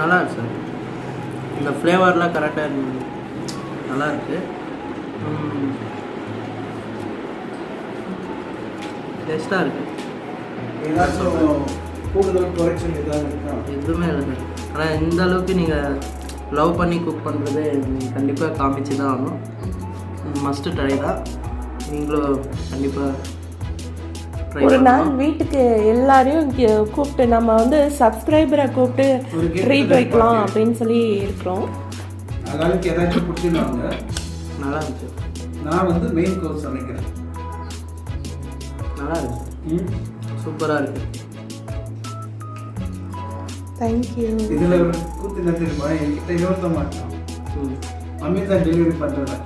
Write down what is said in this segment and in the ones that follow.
நல்லா இருக்கு சார். இந்த ஃப்ளேவர்லாம் கரெக்டாக நல்லா இருக்கு டேஸ்ட்டாக இருக்கு. ஏதாச்சும் கூடுதல் குறைச்சல் ஏதாவது இருக்கா? எதுவுமே இல்லை சார். ஆனால் இந்த அளவுக்கு நீங்கள் லவ் பண்ணி குக் பண்ணுறது நீங்கள் கண்டிப்பாக காமிச்சு தான் ஆகணும். மஸ்ட்டு ட்ரை தான். நீங்களும் கண்டிப்பாக ஒரு நாள் வீட்டுக்கு எல்லாரையும் கூப்பிட்டு நம்ம வந்து சப்ஸ்கிரைபரை கூப்பிட்டு ட்ரீட் வைக்கலாம். அப்படின்னு சொல்லி இருக்கிறோம். அதனால ஏதாச்சும் கொடுத்துருவாங்க நல்லா இருந்துச்சு. நான் வந்து மெயின் கோர்ஸ் சமைக்கிறேன். நல்லா இருக்கு. சூப்பராக இருக்குது தேங்க்யூ இதுல ஒரு கூத்து என்ன தெரியுமா? என்கிட்ட யோசிக்க மாட்டான் ம். மம்மி தான் டெலிவரி பண்றேன்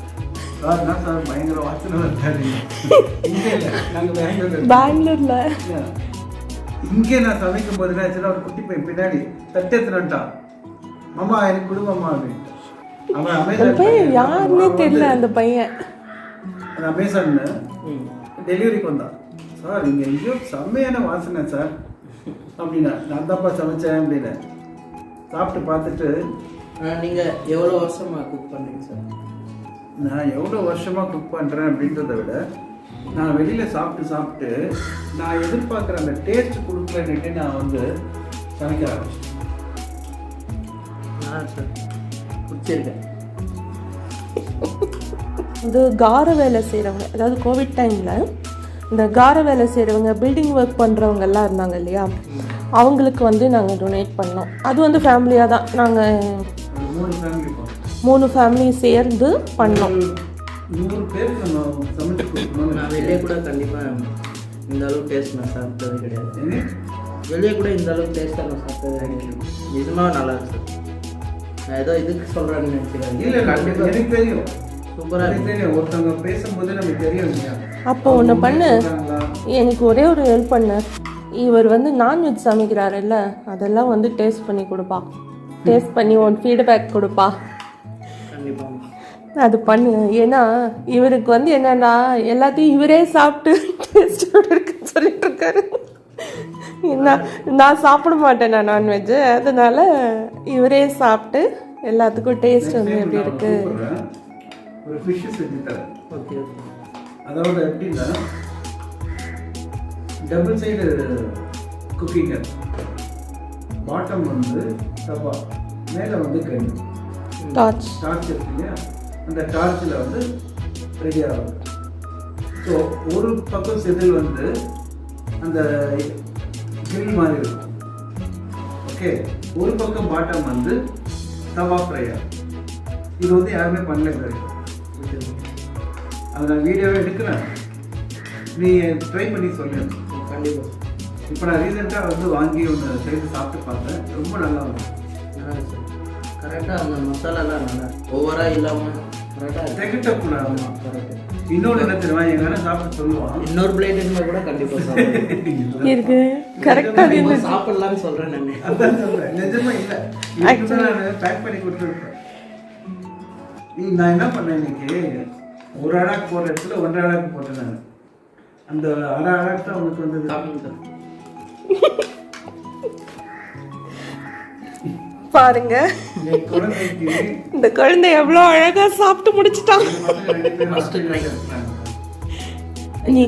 சார் என்ன சார் பயங்கர வாசனை வந்தாரு. இங்க பெங்களூர்ல. இங்கே நான் சமைக்கும் போது என்ன ஆச்சுன்னா, ஒரு குட்டி பையன் பின்னாடி தட்டு எடுத்துட்டான் மாமா எனக்கு கொடுமாமா அப்படின்னு. அவன் பையன். யாருன்னே தெரியல அந்த பையன். அந்த அமேசான் ம். டெலிவரிக்கு வந்தான். சார் இங்கே எங்கேயோ செம்மையான வாசனை சார். அப்படின்னா நான் தான்ப்பா சமைச்சேன் அப்படின்னு சாப்பிட்டு பார்த்துட்டு நீங்கள் எவ்வளோ வருஷமாக குக் பண்ணுறீங்க சார்? நான் எவ்வளோ வருஷமாக குக் பண்ணுறேன் அப்படின்றத விட நான் வெளியில் சாப்பிட்டு சாப்பிட்டு நான் எதிர்பார்க்குற அந்த டேஸ்ட் கொடுக்கலன்னுட்டு நான் வந்து சமைக்க ஆரம்பிச்சேன் பிடிச்சிருக்கேன் இது கார வேலை செய்கிறவங்க அதாவது கோவிட் டைமில் இந்த கார வேலை செய்கிறவங்க பில்டிங் ஒர்க் பண்ணுறவங்க எல்லாம் இருந்தாங்க இல்லையா? அவங்களுக்கு வந்து நாங்கள் டொனேட் பண்ணோம். அது வந்து ஃபேமிலியாக தான். நாங்கள் மூணு ஃபேமிலி சேர்ந்து பண்ணோம். வெளியே கூட கண்டிப்பாக இந்த அளவுக்கு டேஸ்ட் நான் சாப்பிட்டது கிடையாது. ஏன்னா, வெளியே கூட இந்த அளவுக்கு டேஸ்ட்டாக நான் சாப்பிட்டது கிடையாது. நிஜமாக நல்லா இருக்கு சார் நான் ஏதோ இதுக்கு சொல்கிறேன்னு இல்ல நினச்சிக்கிறேன் இல்ல, எனக்கு தெரியும். சூப்பராக எனக்கு தெரியும். ஒருத்தவங்க பேசும்போது நமக்கு தெரியும் அப்போ ஒன்று பண்ணு? எனக்கு ஒரே ஒரு ஹெல்ப் பண்ணு. இவர் வந்து நான்வெஜ் சமைக்கிறாருல்ல அதெல்லாம் வந்து டேஸ்ட் பண்ணி கொடுப்பா. டேஸ்ட் பண்ணி ஒன் ஃபீட்பேக் கொடுப்பா. அது பண்ணு. ஏன்னா இவருக்கு வந்து என்னன்னா எல்லாத்தையும் இவரே சாப்பிட்டு டேஸ்டோட இருக்குன்னு சொல்லிட்டு இருக்காரு. நான் நான் சாப்பிட மாட்டேன் நான் நான்வெஜ் அதனால இவரே சாப்பிட்டு எல்லாத்துக்கும் டேஸ்ட் வந்து எப்படி இருக்கு. ஒரு ஃபிஷ் செஞ்சு தரேன். ஓகே அதாவது எப்படின்னா டபுள் சைடு குக்கிங்க பாட்டம் வந்து தவா மேலே வந்து கண்ணு டார்ச் டார்ச் இருக்கு இல்லையா அந்த டார்ச்சில் வந்து ரெடி ஆகும் ஸோ ஒரு பக்கம் செதில் வந்து அந்த கிரில் மாதிரி இருக்கும். ஓகே ஒரு பக்கம் பாட்டம் வந்து தவா ஃப்ரை ஆகும் இது வந்து யாருமே பண்ணல வரைக்கும். அதை நான் வீடியோவே எடுக்கிறேன் நீ ட்ரை பண்ணி சொல்லு. கண்டிப்பாக இப்போ நான் ரீசெண்டாக வந்து வாங்கி ஒன்று செய்து சாப்பிட்டு பார்த்தேன். ரொம்ப நல்லா இருக்கும் நல்லா கரெக்டாக அந்த மசாலாலாம் நல்லா ஓவராக இல்லாமல் கரெக்டாக திகட்டக்கூடாது கரெக்டு இன்னொன்று என்ன தெரியுமா அண்ணன் சாப்பிட்டு சொல்லுவான். இன்னொரு பிளேட் இருந்தால் கூட கண்டிப்பாக சாப்பிடுவேன். இருக்கு. கரெக்டாக சொல்கிறேன் நான். அதான் சொல்றேன். நிஜமா இல்லை. நான் பேக் பண்ணி கொடுத்துருப்பேன் நான் என்ன பண்ணேன் இன்னைக்கு? ஒரு அடாக்கு போடுற இடத்துல ஒன்றரை அடாக்கு போட்டேன் நான். அந்த அரை அடாக்கு தான் உனக்கு வந்தது. பாருங்க இந்த குழந்தை எவ்வளோ அழகா சாப்பிட்டு முடிச்சிட்டான். நீ